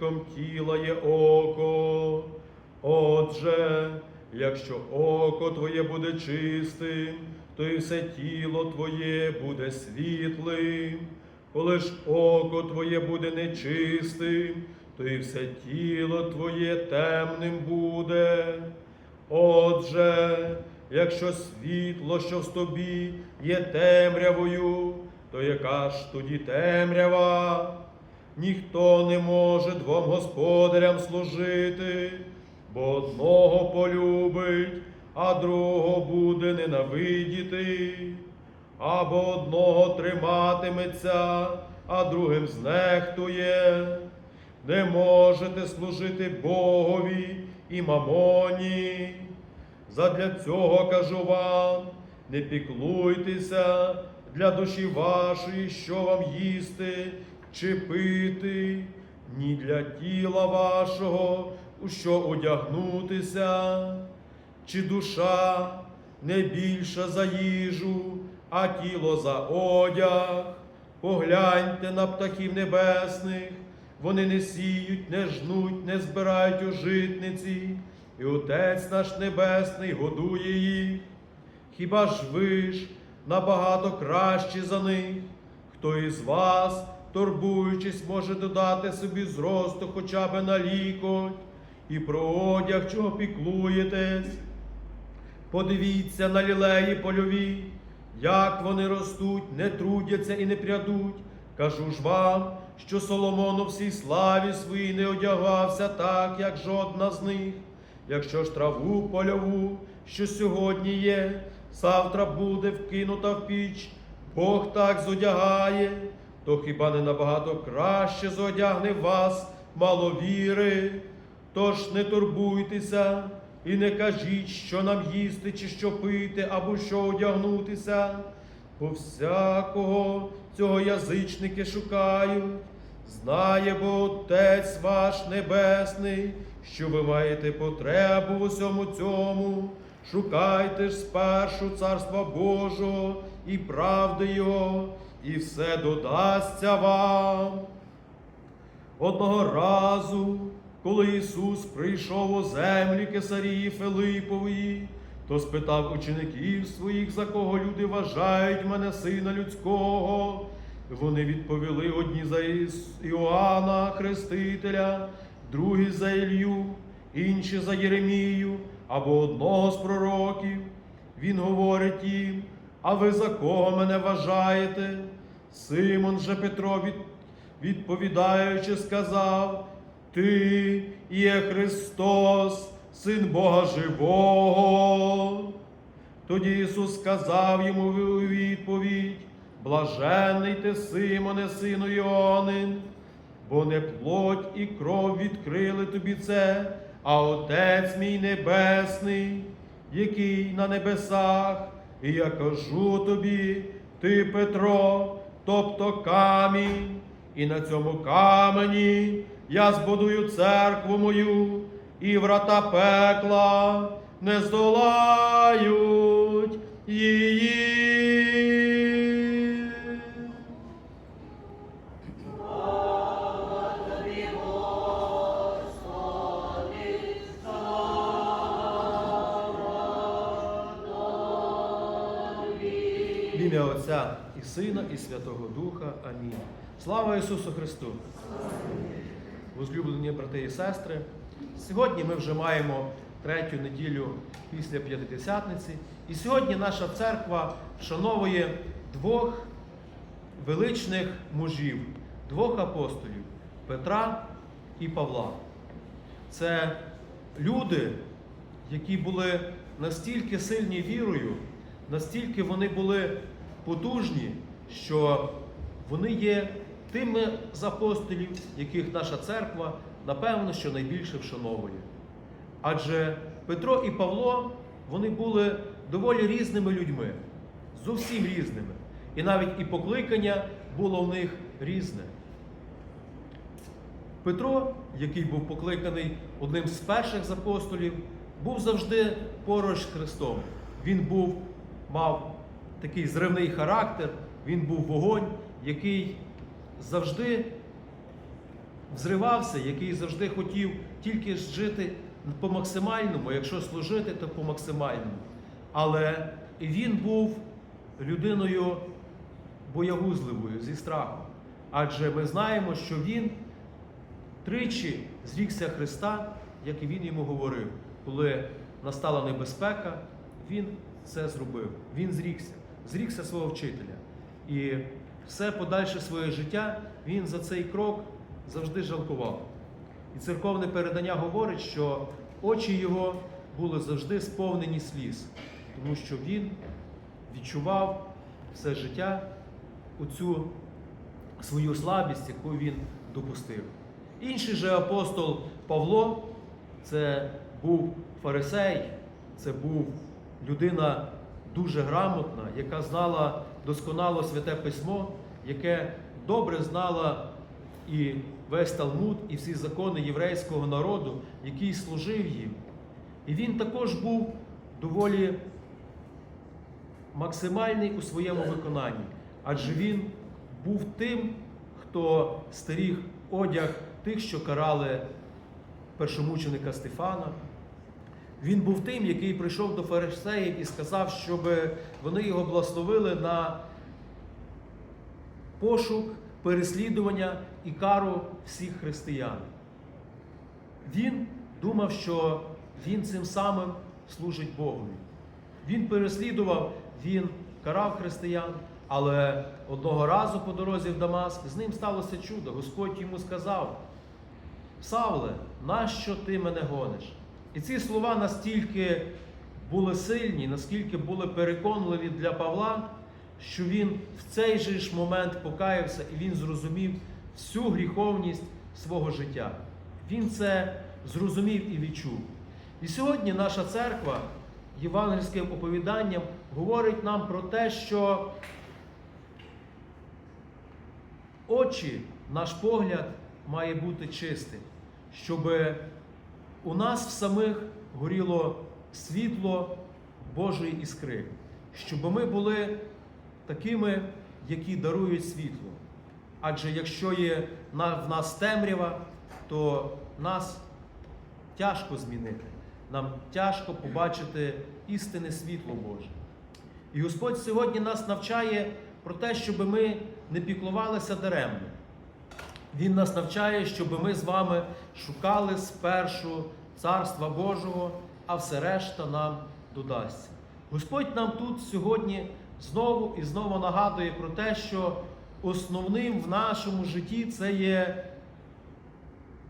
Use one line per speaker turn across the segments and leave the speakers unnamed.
світильником тіла є око. Отже, якщо око твоє буде чистим, то і все тіло твоє буде світлим. Коли ж око твоє буде нечистим, то і все тіло твоє темним буде. Отже, якщо світло, що в тобі є темрявою, то яка ж тоді темрява? Ніхто не може двом господарям служити, бо одного полюбить, а другого буде ненавидіти, або одного триматиметься, а другим знехтує. Не можете служити Богові і мамоні. Задля цього кажу вам, не піклуйтеся для душі вашої, що вам їсти чи пити, ні для тіла вашого, у що одягнутися, чи душа не більша за їжу, а тіло за одяг. Погляньте на птахів небесних, вони не сіють, не жнуть, не збирають у житниці, і Отець наш Небесний годує їх. Хіба ж ви ж набагато кращі за них? Хто із вас, турбуючись, може додати собі зросту хоча б на лікоть, і про одяг, чого піклуєтесь? Подивіться на лілеї польові, як вони ростуть, не трудяться і не прядуть. Кажу ж вам, що Соломон у всій славі своїй не одягався так, як жодна з них. Якщо ж траву польову, що сьогодні є, завтра буде вкинута в піч, Бог так зодягає, то хіба не набагато краще зодягне вас маловіри? Тож не турбуйтеся і не кажіть, що нам їсти, чи що пити, або що одягнутися, бо всякого цього язичники шукають. Знає бо Отець ваш Небесний, що ви маєте потребу в усьому цьому. Шукайте ж спершу Царства Божого і правди Його, і все додасться вам. Одного разу, коли Ісус прийшов у землі Кесарії Филипової, то спитав учеників своїх, за кого люди вважають мене сина людського. Вони відповіли одні за Іоанна Хрестителя, другі за Ілью, інші за Єремію або одного з пророків. Він говорить їм, а ви за кого мене вважаєте? Симон же Петро відповідаючи, сказав, Ти є Христос, Син Бога Живого. Тоді Ісус сказав йому відповідь, блаженний ти, Симоне, сину Іонин, бо не плоть і кров відкрили тобі це, а Отець мій Небесний, який на небесах, і я кажу тобі, ти Петро, тобто камінь, і на цьому камені я збудую церкву мою, і врата пекла не здолають її. Ім'я Отця і Сина, і Святого Духа. Амінь. Слава Ісусу Христу! Возлюблені брати і сестри, сьогодні ми вже маємо третю неділю після П'ятидесятниці, і сьогодні наша церква вшановує двох величних мужів, двох апостолів Петра і Павла. Це люди, які були настільки сильні вірою, настільки вони були потужні, що вони є тими з апостолів, яких наша церква, напевно, що найбільше вшановує. Адже Петро і Павло вони були доволі різними людьми, зовсім різними. І навіть і покликання було в них різне. Петро, який був покликаний одним з перших з апостолів, був завжди поруч з Христом. Він був, мав такий зривний характер,
Він був вогонь, який завжди взривався, який завжди хотів тільки жити по максимальному, якщо служити, то по максимальному. Але він був людиною боягузливою зі страхом. Адже ми знаємо, що він тричі зрікся Христа, як і він йому говорив. Коли настала небезпека, він це зробив. Він зрікся, зрікся свого вчителя. І все подальше своє життя він за цей крок завжди жалкував. І церковне передання говорить, що очі його були завжди сповнені сліз, тому що він відчував все життя оцю свою слабість, яку він допустив. Інший же апостол Павло, це був фарисей, це був людина дуже грамотна, яка знала досконало святе письмо, яке добре знала і весь Талмуд, і всі закони єврейського народу, який служив їм. І він також був доволі максимальний у своєму виконанні, адже він був тим, хто стеріг одяг тих, що карали першомученика Стефана. Він був тим, який прийшов до фарисеїв і сказав, щоб вони його благословили на пошук, переслідування і кару всіх християн. Він думав, що він цим самим служить Богові. Він переслідував, він карав християн, але одного разу по дорозі в Дамаск з ним сталося чудо. Господь йому сказав: Савле, нащо ти мене гониш? І ці слова настільки були сильні, наскільки були переконливі для Павла, що він в цей же ж момент покаявся і він зрозумів всю гріховність свого життя. Він це зрозумів і відчув. І сьогодні наша церква євангельським оповіданням говорить нам про те, що очі, наш погляд має бути чистим, щоб у нас в самих горіло світло Божої іскри, щоб ми були такими, які дарують світло. Адже якщо є в нас темрява, то нас тяжко змінити. Нам тяжко побачити істинне світло Боже. І Господь сьогодні нас навчає про те, щоб ми не піклувалися даремно. Він нас навчає, щоб ми з вами шукали спершу Царства Божого, а все решта нам додасться. Господь нам тут сьогодні знову і знову нагадує про те, що основним в нашому житті це є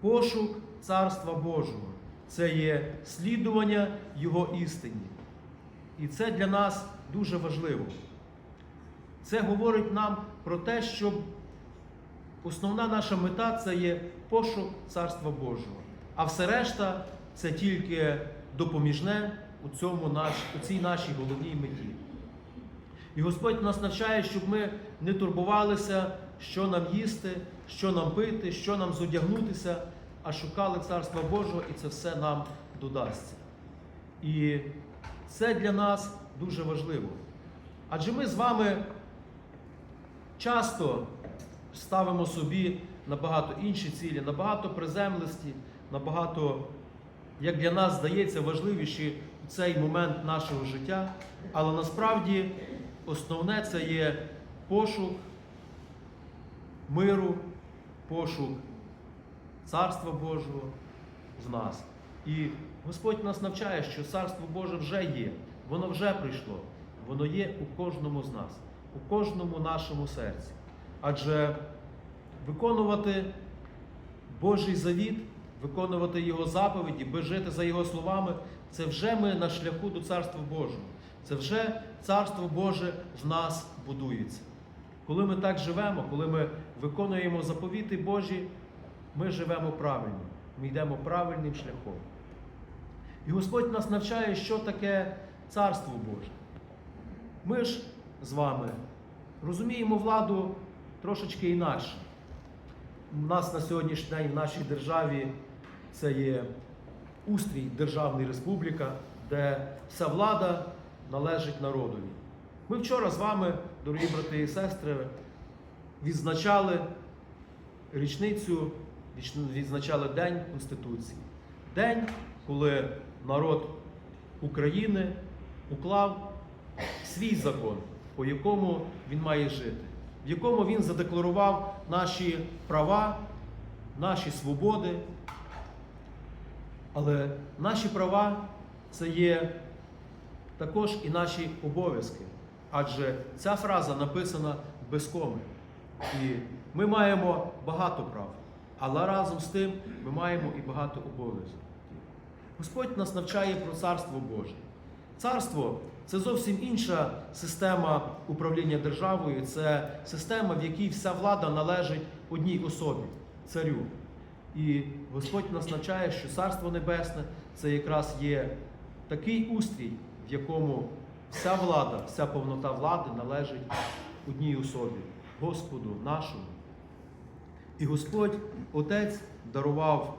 пошук Царства Божого, це є слідування Його істині. І це для нас дуже важливо. Це говорить нам про те, щоб основна наша мета це є пошук Царства Божого. А все решта це тільки допоміжне у, цьому наш, у цій нашій головній меті. І Господь нас навчає, щоб ми не турбувалися, що нам їсти, що нам пити, що нам зодягнутися, а шукали Царства Божого, і це все нам додасться. І це для нас дуже важливо. Адже ми з вами часто ставимо собі набагато інші цілі, набагато приземлисті, набагато, як для нас здається, важливіші у цей момент нашого життя. Але насправді основне це є пошук миру, пошук Царства Божого в нас. І Господь нас навчає, що Царство Боже вже є, воно вже прийшло, воно є у кожному з нас, у кожному нашому серці. Адже виконувати Божий завіт, виконувати Його заповіді, жити за Його словами, це вже ми на шляху до Царства Божого. Це вже Царство Боже в нас будується. Коли ми так живемо, коли ми виконуємо заповіти Божі, ми живемо правильно, ми йдемо правильним шляхом. І Господь нас навчає, що таке Царство Боже. Ми ж з вами розуміємо владу трошечки інакше. У нас на сьогоднішній день в нашій державі це є устрій Державна Республіка, де вся влада належить народові. Ми вчора з вами, дорогі брати і сестри, відзначали річницю, відзначали День Конституції. День, коли народ України уклав свій закон, по якому він має жити, в якому він задекларував наші права, наші свободи. Але наші права це є також і наші обов'язки. Адже ця фраза написана без коми. І ми маємо багато прав, але разом з тим ми маємо і багато обов'язків. Господь нас навчає про царство Боже. Царство це зовсім інша система управління державою, це система, в якій вся влада належить одній особі царю. І Господь нас навчає, що Царство Небесне це якраз є такий устрій, в якому вся влада, вся повнота влади належить одній особі Господу нашому. І Господь, Отець, дарував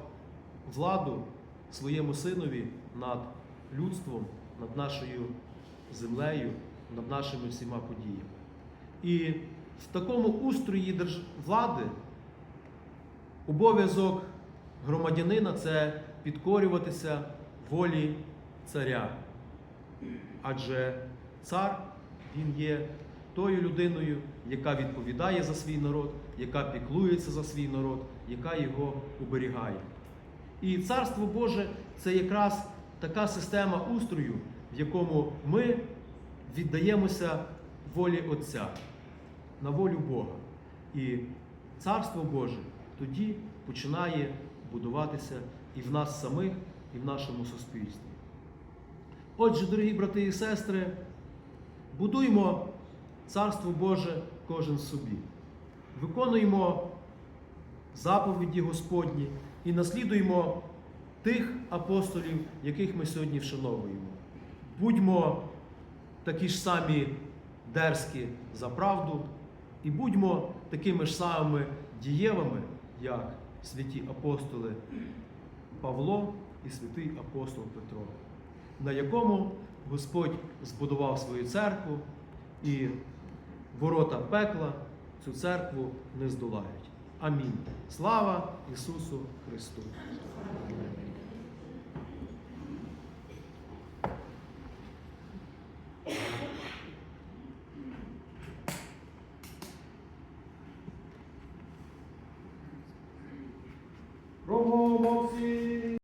владу своєму синові над людством, над нашою землею, над нашими всіма подіями. І в такому устрої держ... влади обов'язок громадянина це підкорюватися волі царя. Адже цар він є тою людиною, яка відповідає за свій народ, яка піклується за свій народ, яка його оберігає. І Царство Боже це якраз така система устрою, в якому ми віддаємося волі Отця, на волю Бога. І Царство Боже тоді починає будуватися і в нас самих, і в нашому суспільстві. Отже, дорогі брати і сестри, будуємо Царство Боже кожен собі. Виконуємо заповіді Господні і наслідуємо тих апостолів, яких ми сьогодні вшановуємо. Будьмо такі ж самі дерзкі за правду, і будьмо такими ж самими дієвими, як святі апостоли Павло і святий апостол Петро, на якому Господь збудував свою церкву, і ворота пекла цю церкву не здолають. Амінь. Слава Ісусу Христу!